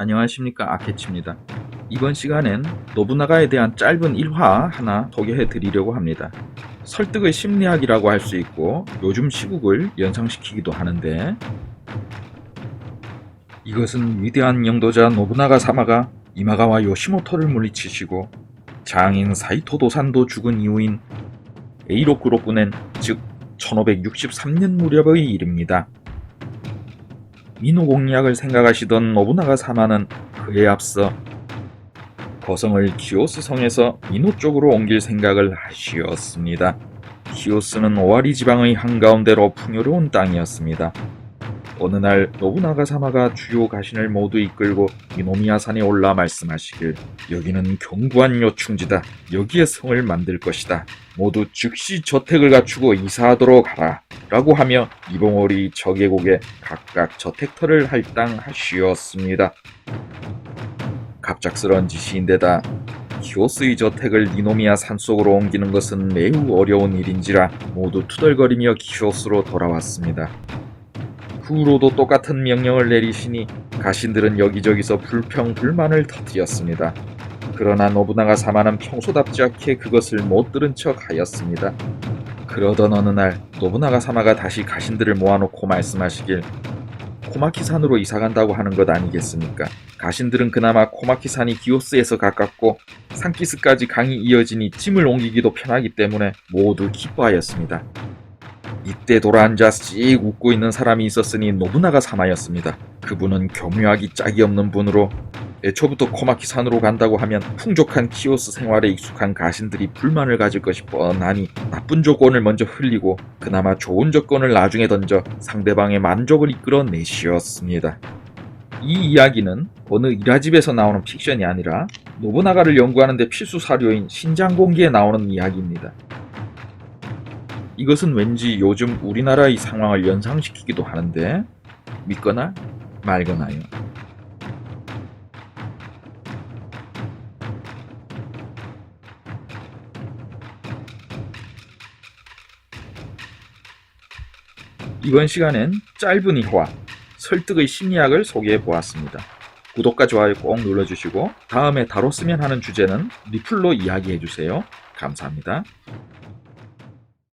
안녕하십니까 아케치입니다. 이번 시간엔 노부나가에 대한 짧은 일화 하나 소개해 드리려고 합니다. 설득의 심리학이라고 할 수 있고 요즘 시국을 연상시키기도 하는데 이것은 위대한 영도자 노부나가 사마가 이마가와 요시모토를 물리치시고 장인 사이토 도산도 죽은 이후인 에이로쿠로 꾸낸 즉 1563년 무렵의 일입니다. 민호 공략을 생각하시던 노부나가 사마는 그에 앞서 거성을 키오스 성에서 민호 쪽으로 옮길 생각을 하시었습니다. 키오스는 오와리 지방의 한가운데로 풍요로운 땅이었습니다. 어느 날 노부나가 사마가 주요 가신을 모두 이끌고 미노미야 산에 올라 말씀하시길 여기는 견고한 요충지다. 여기에 성을 만들 것이다. 모두 즉시 저택을 갖추고 이사하도록 하라. 라고 하며 이봉월이 저계곡에 각각 저택터를 할당하시었습니다. 갑작스런 지시인데다 키오스의 저택을 니노미야 산속으로 옮기는 것은 매우 어려운 일인지라 모두 투덜거리며 키오스로 돌아왔습니다. 후로도 똑같은 명령을 내리시니 가신들은 여기저기서 불평불만을 터뜨렸습니다. 그러나 노부나가 사마는 평소답지 않게 그것을 못 들은 척 하였습니다. 그러던 어느 날 노부나가 사마가 다시 가신들을 모아놓고 말씀하시길 코마키산으로 이사간다고 하는 것 아니겠습니까? 가신들은 그나마 코마키산이 기오스에서 가깝고 산기스까지 강이 이어지니 짐을 옮기기도 편하기 때문에 모두 기뻐하였습니다. 이때 돌아앉아 씩 웃고 있는 사람이 있었으니 노부나가 사마였습니다. 그분은 교묘하기 짝이 없는 분으로 애초부터 코마키 산으로 간다고 하면 풍족한 키오스 생활에 익숙한 가신들이 불만을 가질 것이 뻔하니 나쁜 조건을 먼저 흘리고 그나마 좋은 조건을 나중에 던져 상대방의 만족을 이끌어 내시었습니다. 이 이야기는 어느 일화집에서 나오는 픽션이 아니라 노부나가를 연구하는데 필수 사료인 신장공기에 나오는 이야기입니다. 이것은 왠지 요즘 우리나라의 상황을 연상시키기도 하는데 믿거나 말거나요. 이번 시간엔 짧은 이화, 설득의 심리학을 소개해 보았습니다. 구독과 좋아요 꼭 눌러주시고 다음에 다뤘으면 하는 주제는 리플로 이야기해 주세요. 감사합니다.